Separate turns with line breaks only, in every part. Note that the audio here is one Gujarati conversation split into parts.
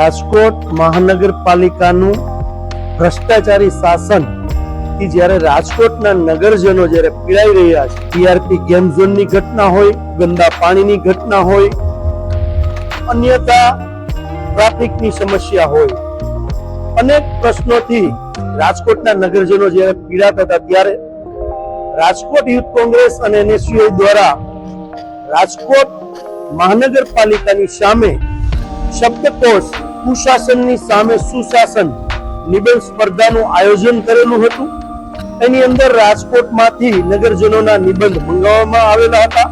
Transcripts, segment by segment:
રાજકોટ મહાનગરપાલિકાનું ભ્રષ્ટાચારી શાસનથી જ્યારે રાજકોટના નગરજનો જ્યારે પીડાઈ રહ્યા છે, ટીઆરપી ગેમ ઝોનની ઘટના હોય, ગંદા પાણીની ઘટના હોય, અન્યથા ટ્રાફિકની સમસ્યા હોય. અનેક પ્રશ્નોથી રાજકોટના નગરજનો જ્યારે પીડાતા હતા, ત્યારે રાજકોટ યુથ કોંગ્રેસ અને એનએસયુઆઈ દ્વારા રાજકોટ મહાનગરપાલિકાની સામે શબ્દકોશ કુશાસનની સામે સુશાસન નિબંધ સ્પર્ધાનું આયોજન કરેલું હતું. એની અંદર રાજકોટમાંથી નગરજનોના નિબંધ મંગાવવામાં આવેલા હતા.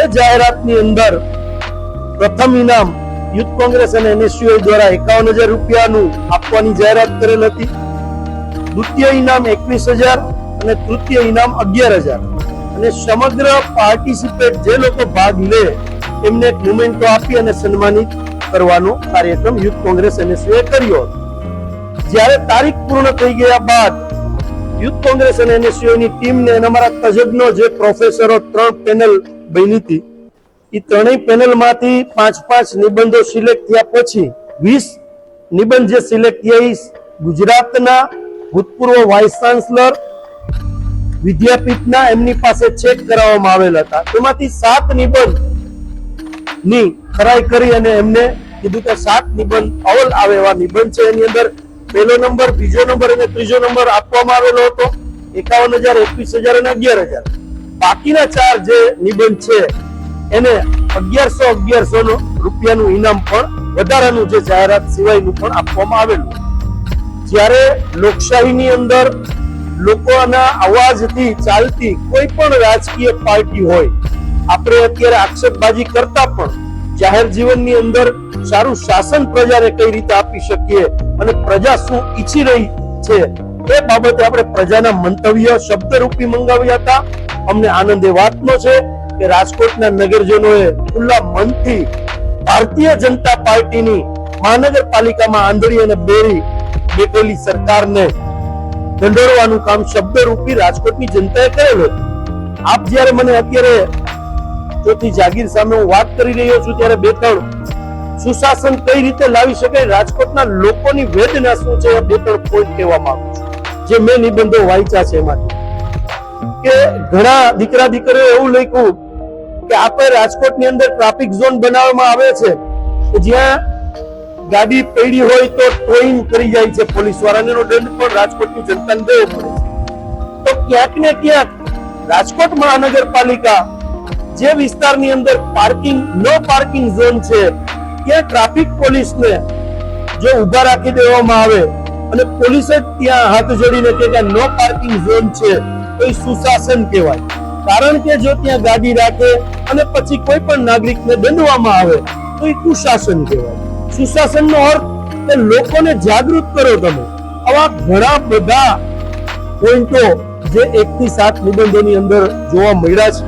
એ જાહેરાતની અંદર પ્રથમ ઇનામ યુથ કોંગ્રેસ અને એનએસયુઆઈ દ્વારા એકાવન હજાર રૂપિયાનું આપવાની જાહેરાત કરેલ હતી. દ્વિતીય ઇનામ એકવીસ હજાર અને તૃતીય ઇનામ અગિયાર હજાર અને સમગ્ર પાર્ટિસિપેટ જે લોકો ભાગ લે એમને એક મુમેન્ટો આપી અને સન્માનિત કરવાનો કાર્યક્રમ યુથ કોંગ્રેસ એનએસયુએ કર્યો હતો. જ્યારે તારીખ પૂર્ણ થઈ ગયા બાદ યુથ કોંગ્રેસ અને NSU ની ટીમને અને અમારા તજજ્ઞો જે પ્રોફેસરો ત્રણ પેનલ બની હતી, એ ત્રણેય પેનલમાંથી પાંચ પાંચ નિબંધો સિલેક્ટ થયા પછી વીસ નિબંધ જે સિલેક્ટ થયા એ ગુજરાતના ભૂતપૂર્વ વાઇસ ચાન્સલર વિદ્યાપીઠના એમની પાસે ચેક કરાવવામાં આવેલ હતા. તેમાંથી સાત નિબંધની ખરાઈ કરી અને એમને કીધું કે સાત નિબંધ, અવલ આવે એવા નિબંધ છે એની અંદર. પહેલો નંબર, બીજો નંબર અને ત્રીજો નંબર આપવામાં આવેલો હતો. એકાવન હજાર, એકવીસ હજાર અને અગિયાર હજાર. બાકીના ચાર જે નિબંધ છે, એને અગિયારસો અગિયારસો નો રૂપિયાનું ઇનામ પણ વધારાનું જે જાહેરાત સિવાયનું પણ આપવામાં આવેલું. જ્યારે લોકશાહીની અંદર લોકોના અવાજથી ચાલતી કોઈ પણ રાજકીય પાર્ટી હોય, આપણે અત્યારે આક્ષેપબાજી કરતા પણ જાહેર જીવનની અંદર સારું શાસન પ્રજાને કઈ રીતે આપી શકીએ અને પ્રજા શું ઈચ્છી રહી છે એ બાબતે આપણે પ્રજાના મંતવ્ય શબ્દરૂપી મંગાવ્યા હતા. અમને આનંદ એ વાતનો છે કે રાજકોટના નગરજનોએ ખુલ્લા મનથી ભારતીય જનતા પાર્ટીની મહાનગરપાલિકામાં આંધળી અને બેરી બેઠેલી સરકારને દંડોળવાનું કામ શબ્દરૂપી રાજકોટની જનતાએ કરેલું આપ જ્યારે મને અત્યારે ચોથી જાગીર સામે હું વાત કરી રહ્યો છું ત્યારે બે ત્રણ સુશાસન કઈ રીતે લાવી શકાય, રાજકોટના લોકોની વેદના શું છે બે ત્રણ પોઈન્ટ કહેવા માંગુ છું. જે મેં નિબંધો વાંચ્યા છે એમાંથી. કે ઘણા દીકરા દીકરીઓ એવું લખ્યું કે આપણે રાજકોટની અંદર ટ્રાફિક ઝોન બનાવવામાં આવે છે, કે જ્યાં ગાડી પડી હોય તો ટોઈંગ કરી જાય છે પોલીસ વાળાને દંડ પણ રાજકોટની જનતાને દેવો પડે છે. તો ક્યાંક ને ક્યાંક રાજકોટ મહાનગરપાલિકા જે વિસ્તારની અંદર પાર્કિંગ નો પાર્કિંગ ઝોન છે, ત્યાં ટ્રાફિક પોલીસને જો ઊભા રાખી દેવામાં આવે અને પોલીસ જ ત્યાં હાથ જોડીને કે ત્યાં નો પાર્કિંગ ઝોન છે, તો એ સુશાસન કહેવાય. કારણ કે જો ત્યાં ગાડી રાખે અને પછી કોઈ પણ નાગરિકને દંડવામાં આવે, તો એ કુશાસન કહેવાય. સુશાસનનો અર્થ કે લોકોને જાગૃત કરો તમે. આવા ઘણા બધા પોઈન્ટો જે એક થી સાત નિબંધોની અંદર જોવા મળ્યા છે.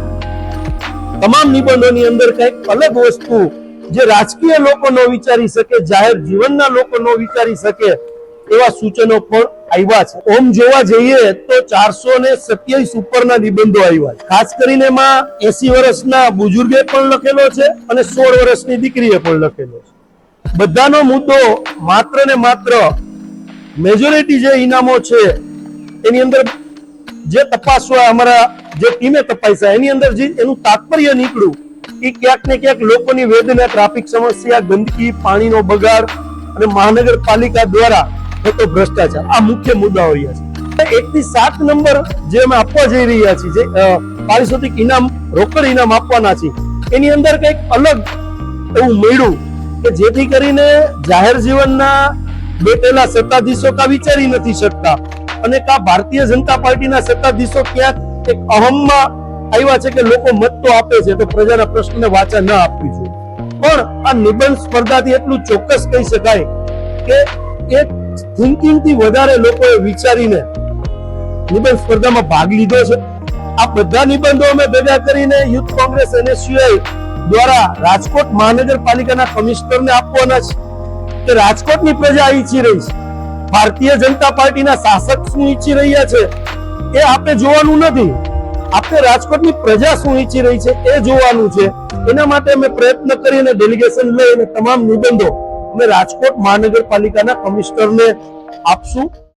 તમામ નિબંધોની અંદર કંઈક અલગ વસ્તુ જે રાજકીય લોકો નો વિચારી શકે, જાહેર જીવનના લોકો નો વિચારી શકે, એવા સૂચનો પણ આવ્યા છે. ઓમ જોવા જઈએ તો ચારસો ને સત્યાવીસ ઉપરના નિબંધો આવ્યા છે. ખાસ કરીને એમાં એસી વર્ષના બુજુર્ગે પણ લખેલો છે અને સોળ વર્ષની દીકરીએ પણ લખેલો છે. બધાનો મુદ્દો માત્ર ને માત્ર મેજોરિટી જે ઇનામો છે, એની અંદર જે તપાસવા અમારા જે ટીમે તપાસ્યા એની અંદર જે એનું તાત્પર્ય નીકળ્યું કે ક્યાંક ને ક્યાંક લોકોની વેદના, ટ્રાફિક સમસ્યા, ગંદકી, પાણીનો બગાડ અને મહાનગરપાલિકા દ્વારા થતો ભ્રષ્ટાચાર. આ મુખ્ય મુદ્દાઓ રહ્યા છે. એક થી સાત નંબર જે અમે આપવા જઈ રહ્યા છીએ, જે પારિશોધિક ઇનામ, રોકડ ઇનામ આપવાના છે એની અંદર કંઈક અલગ એવું મળ્યું કે જેથી કરીને જાહેર જીવનના બેઠેલા સત્તાધીશો કા વિચારી નથી શકતા. અને કા ભારતીય જનતા પાર્ટીના સત્તાધીશો ક્યાંક એક અહમમાં આવ્યા છે કે લોકો મત તો આપે છે, તો પ્રજાના પ્રશ્નને વાચા ન આપવી જોઈએ. પણ આ નિબંધ સ્પર્ધાથી એટલું ચોક્કસ કહી શકાય કે એક થિંકિંગથી વધારે લોકોએ વિચારીને નિબંધ સ્પર્ધામાં ભાગ લીધો છે. આ બધા નિબંધો અમે ભેગા કરીને યુથ કોંગ્રેસ એનએસયુઆઈ દ્વારા રાજકોટ મહાનગરપાલિકાના કમિશનરને આપવાના છે. કે રાજકોટની પ્રજા ઈચ્છી રહી છે. ભારતીય જનતા પાર્ટીના શાસક શું ઈચ્છી રહ્યા છે. એ આપણે જોવાનું નથી. આપણે રાજકોટની પ્રજા શું ઈચ્છી રહી છે. એ જોવાનું છે. એના માટે અમે પ્રયત્ન કરીને ડેલિગેશન લઈને તમામ નિબંધો અમે રાજકોટ મહાનગરપાલિકાના કમિશનરને આપશું.